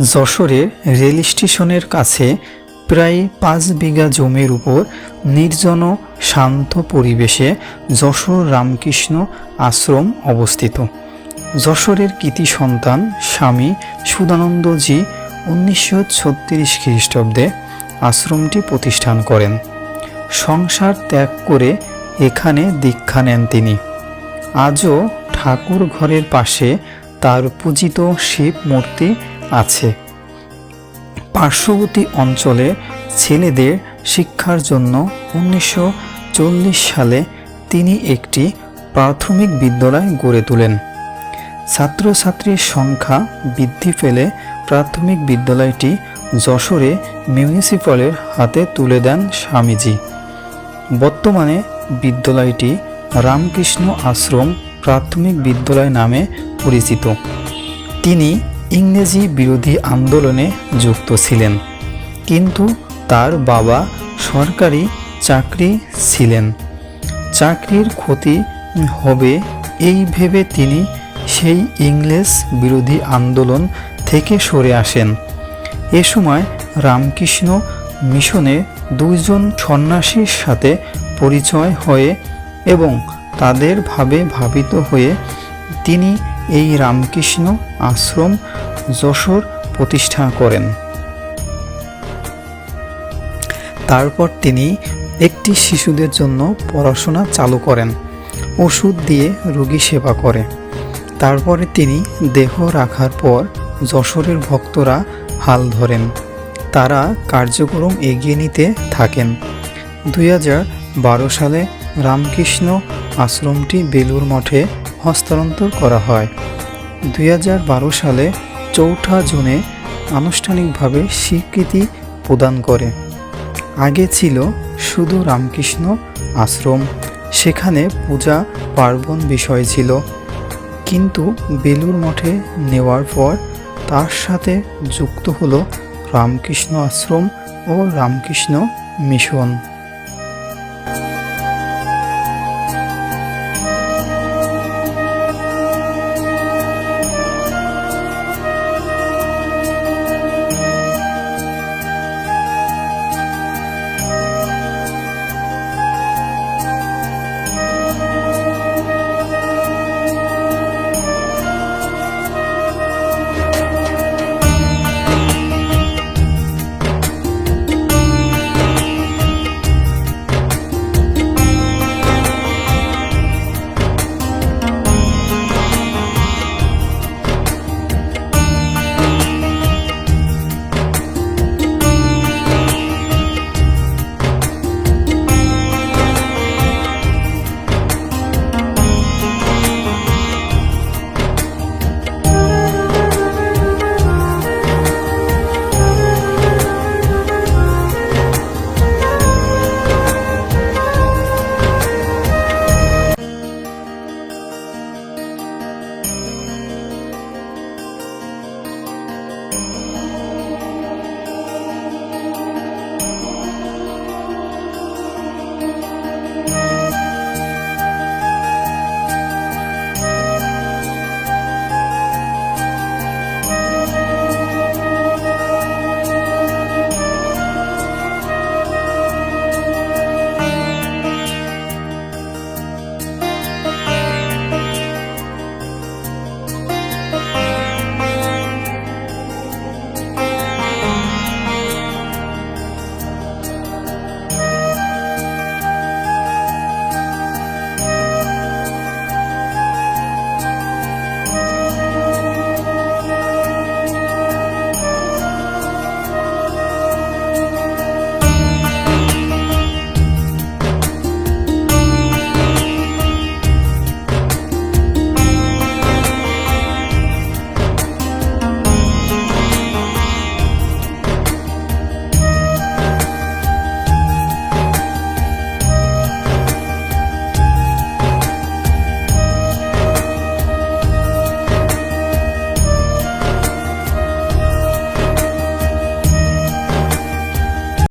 যশোরের রেল স্টেশনের কাছে প্রায় পাঁচ বিঘা জমির উপর নির্জন শান্ত পরিবেশে যশোর রামকৃষ্ণ আশ্রম অবস্থিত। যশোরের কৃতি সন্তান, স্বামী সুদানন্দজি উনিশশো ছত্রিশ খ্রিস্টাব্দে আশ্রমটি প্রতিষ্ঠান করেন। সংসার ত্যাগ করে এখানে দীক্ষা নেন তিনি। আজও ঠাকুর ঘরের পাশে তার পূজিত শিব মূর্তি আছে। পার্শ্ববর্তী অঞ্চলে ছেলেদের শিক্ষার জন্য উনিশশো চল্লিশ সালে তিনি একটি প্রাথমিক বিদ্যালয় গড়ে তোলেন। ছাত্রছাত্রীর সংখ্যা বৃদ্ধি পেলে প্রাথমিক বিদ্যালয়টি যশোরে মিউনিসিপ্যালের হাতে তুলে দেন স্বামীজি। বর্তমানে বিদ্যালয়টি রামকৃষ্ণ আশ্রম প্রাথমিক বিদ্যালয় নামে পরিচিত। তিনি ইংরেজি বিরোধী আন্দোলনে যুক্ত ছিলেন। কিন্তু তার বাবা সরকারি চাকরি ছিলেন। চাকরির ক্ষতি হবে এই ভেবে তিনি সেই ইংরেজ বিরোধী আন্দোলন থেকে সরে আসেন। এ সময় রামকৃষ্ণ মিশনে দুইজন সন্ন্যাসীর সাথে পরিচয় হয়ে এবং তাদের ভাবে ভাবিত হয়ে তিনি এই রামকৃষ্ণ আশ্রম যশোর প্রতিষ্ঠা করেন। তারপর তিনি একটি শিশুদের জন্য পড়াশোনা চালু করেন, ওষুধ দিয়ে রোগী সেবা করে। তারপরে তিনি দেহ রাখার পর যশোরের ভক্তরা হাল ধরেন। তারা কার্যক্রম এগিয়ে নিতে থাকেন। দুই সালে রামকৃষ্ণ আশ্রমটি বেলুর মঠে হস্তান্তর করা হয়। দুই সালে চৌঠা জুনে আনুষ্ঠানিকভাবে স্বীকৃতি প্রদান করে। আগে ছিল শুধু রামকৃষ্ণ আশ্রম, সেখানে পূজা পার্বণ বিষয় ছিল। কিন্তু বেলুর মঠে নেওয়ার পর তার সাথে যুক্ত হলো রামকৃষ্ণ আশ্রম ও রামকৃষ্ণ মিশন।